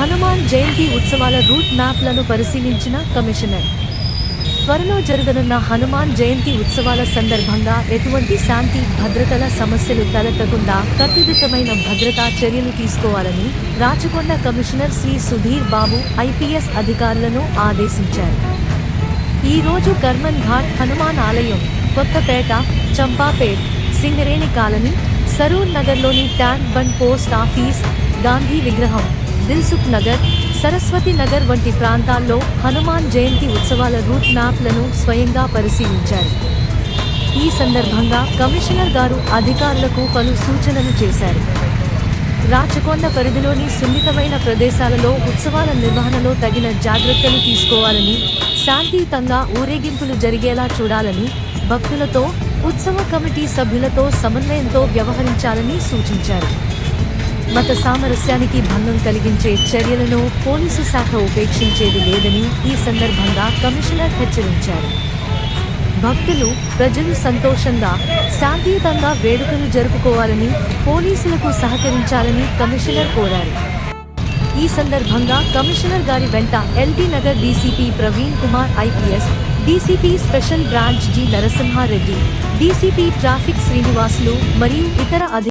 హనుమాన్ జయంతి ఉత్సవాల రూట్ మ్యాప్లను పరిశీలించిన కమిషనర్. త్వరలో జరగనున్న హనుమాన్ జయంతి ఉత్సవాల సందర్భంగా ఎటువంటి శాంతి భద్రతల సమస్యలు తలెత్తకుండా కట్టుదిట్టమైన భద్రతా చర్యలు తీసుకోవాలని రాచకొండ కమిషనర్ శ్రీ సుధీర్ బాబు ఐపీఎస్ అధికారులను ఆదేశించారు. ఈ రోజు కర్మన్ ఘాట్ హనుమాన్ ఆలయం కొత్తపేట చంపాపేట్ సింగరేణి కాలనీ సరూర్ నగర్లోని tank bund post office Gandhi విగ్రహం దిల్సుఖ్ నగర్ సరస్వతి నగర్ వంటి ప్రాంతాల్లో హనుమాన్ జయంతి ఉత్సవాల రూట్ మ్యాప్లను స్వయంగా పరిశీలించారు. ఈ సందర్భంగా కమిషనర్ గారు అధికారులకు పలు సూచనలు చేశారు. రాచకొండ పరిధిలోని సున్నితమైన ప్రదేశాలలో ఉత్సవాల నిర్వహణలో తగిన జాగ్రత్తలు తీసుకోవాలని శాంతియుతంగా ఊరేగింపులు జరిగేలా చూడాలని భక్తులతో ఉత్సవ కమిటీ సభ్యులతో సమన్వయంతో వ్యవహరించాలని సూచించారు. మత సామరస్యానికి భంగం కలిగించే చర్యలను పోలీసు శాఖ ఉపేక్షించేది లేదని ఈ సందర్భంగా కమిషనర్ హెచ్చరించారు. భక్తులు ప్రజలు సంతోషంగా శాంతియుతంగా వేడుకలు జరుపుకోవాలని పోలీసులకు సహకరించాలని కమిషనర్ కోరారు. ఈ సందర్భంగా కమిషనర్ గారి వెంట LB Nagar DCP Praveen Kumar IPS DCP special branch G Narasimha Reddy DCP traffic Srinivasulu మరియు ఇతర అధికారులు